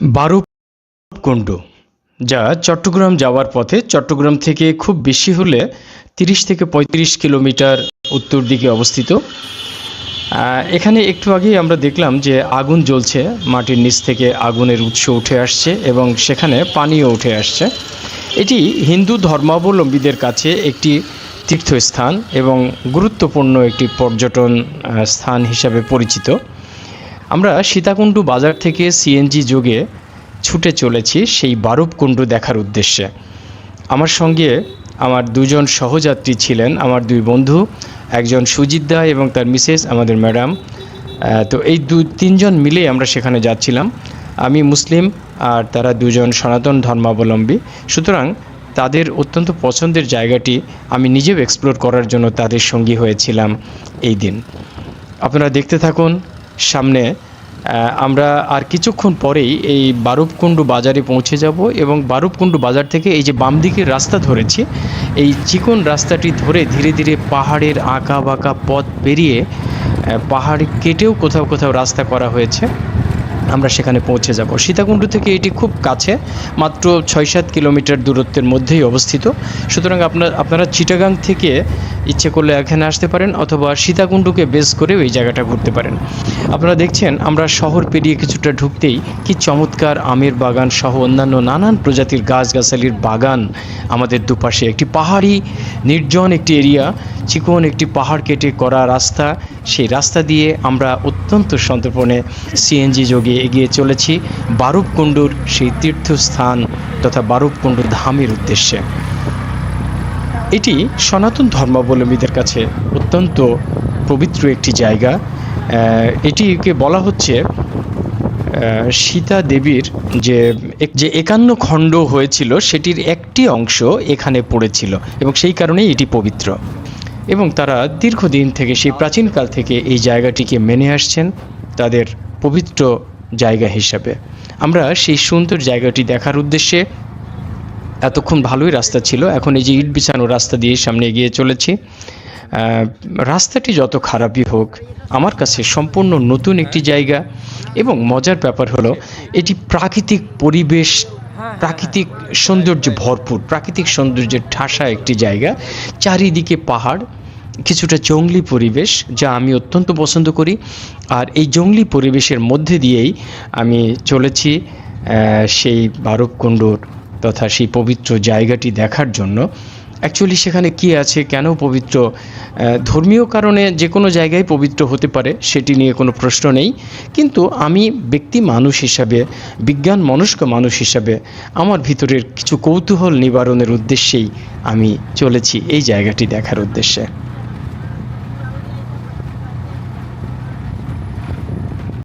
বারুকুণ্ড যা চট্টগ্রাম যাওয়ার পথে চট্টগ্রাম থেকে খুব বেশি হলে তিরিশ থেকে পঁয়ত্রিশ কিলোমিটার উত্তর দিকে অবস্থিত। এখানে একটু আগেই আমরা দেখলাম যে আগুন জ্বলছে, মাটির নিচ থেকে আগুনের উৎস উঠে আসছে এবং সেখানে পানিও উঠে আসছে। এটি হিন্দু ধর্মাবলম্বীদের কাছে একটি তীর্থস্থান এবং গুরুত্বপূর্ণ একটি পর্যটন স্থান হিসাবে পরিচিত। আমরা সীতাকুণ্ডু বাজার থেকে সিএনজি যোগে ছুটে চলেছি সেই বারুবকুণ্ড দেখার উদ্দেশ্যে। আমার সঙ্গে আমার দুজন সহযাত্রী ছিলেন, আমার দুই বন্ধু, একজন সুজিত দা এবং তার মিসেস, আমাদের ম্যাডাম। তো এই দু, তিনজন মিলে আমরা সেখানে যাচ্ছিলাম। আমি মুসলিম আর তারা দুজন সনাতন ধর্মাবলম্বী। সুতরাং তাদের অত্যন্ত পছন্দের জায়গাটি আমি নিজেও এক্সপ্লোর করার জন্য তাদের সঙ্গী হয়েছিলাম এই দিন। আপনারা দেখতে থাকুন, সামনে আমরা আর কিছুক্ষণ পরেই এই বারুবকুণ্ডু বাজারে পৌঁছে যাব এবং বারুবকুণ্ডু বাজার থেকে এই যে বাম দিকের রাস্তা ধরেছি, এই চিকন রাস্তাটি ধরে ধীরে ধীরে পাহাড়ের আঁকা বাঁকা পথ পেরিয়ে পাহাড় কেটেও কোথাও কোথাও রাস্তা করা হয়েছে। আমরা সেখানে পৌঁছে যাব। সীতাকুণ্ড থেকে এটি খুব কাছে, মাত্র ছয় সাত কিলোমিটার দূরত্বের মধ্যেই অবস্থিত। সুতরাং আপনার, আপনারা চিটাগাং থেকে ইচ্ছে করলে এখানে আসতে পারেন অথবা সীতাকুণ্ডকে বেস করেও এই জায়গাটা ঘুরতে পারেন। আপনারা দেখছেন, আমরা শহর পেরিয়ে কিছুটা ঢুকতেই কি চমৎকার আমের বাগান সহ অন্যান্য নানান প্রজাতির গাছগাছালির বাগান আমাদের দুপাশে। একটি পাহাড়ি, নির্জন একটি এরিয়া চিকন একটি পাহাড় কেটে করা রাস্তা। সেই রাস্তা দিয়ে আমরা অত্যন্ত সন্তর্পণে সিএনজি যোগে এগিয়ে চলেছি। বারুবকুণ্ডুর সেই তীর্থস্থান তথা বারুবকুণ্ডু ধামের উদ্দেশ্যে। এটি সনাতন ধর্মাবলম্বীদের কাছে অত্যন্ত পবিত্র একটি জায়গা। এটিকে বলা হচ্ছে সীতা দেবীর যে যে একান্ন খণ্ড হয়েছিল, সেটির একটি অংশ এখানে পড়েছিল এবং সেই কারণেই এটি পবিত্র। এবং তারা দীর্ঘদিন থেকে, সেই প্রাচীনকাল থেকে এই জায়গাটিকে মেনে আসছেন তাদের পবিত্র জায়গা হিসাবে। আমরা সেই সুন্দর জায়গাটি দেখার উদ্দেশ্যে এতক্ষণ ভালোই রাস্তা ছিল। এখন এই যে ইট বিছানো রাস্তা দিয়ে সামনে এগিয়ে চলেছি। রাস্তাটি যত খারাপই হোক আমার কাছে সম্পূর্ণ নতুন একটি জায়গা এবং মজার ব্যাপার হলো এটি প্রাকৃতিক পরিবেশ প্রাকৃতিক সৌন্দর্য ভরপুর প্রাকৃতিক সৌন্দর্যের ঠাসা একটি জায়গা। চারিদিকে পাহাড় কিছুটা জঙ্গলি পরিবেশ যা আমি অত্যন্ত পছন্দ করি। আর এই জঙ্গলি পরিবেশের মধ্যে দিয়েই আমি চলেছি সেই বারবকুণ্ডুর তথা সেই পবিত্র জায়গাটি দেখার জন্য। অ্যাকচুয়ালি সেখানে কি আছে, কেন পবিত্র? ধর্মীয় কারণে যে কোনো জায়গায় পবিত্র হতে পারে, সেটি নিয়ে কোনো প্রশ্ন নেই। কিন্তু আমি ব্যক্তি মানুষ হিসাবে, বিজ্ঞান মনস্ক মানুষ হিসাবে, আমার ভিতরের কিছু কৌতূহল নিবারণের উদ্দেশ্যেই আমি চলেছি এই জায়গাটি দেখার উদ্দেশ্যে।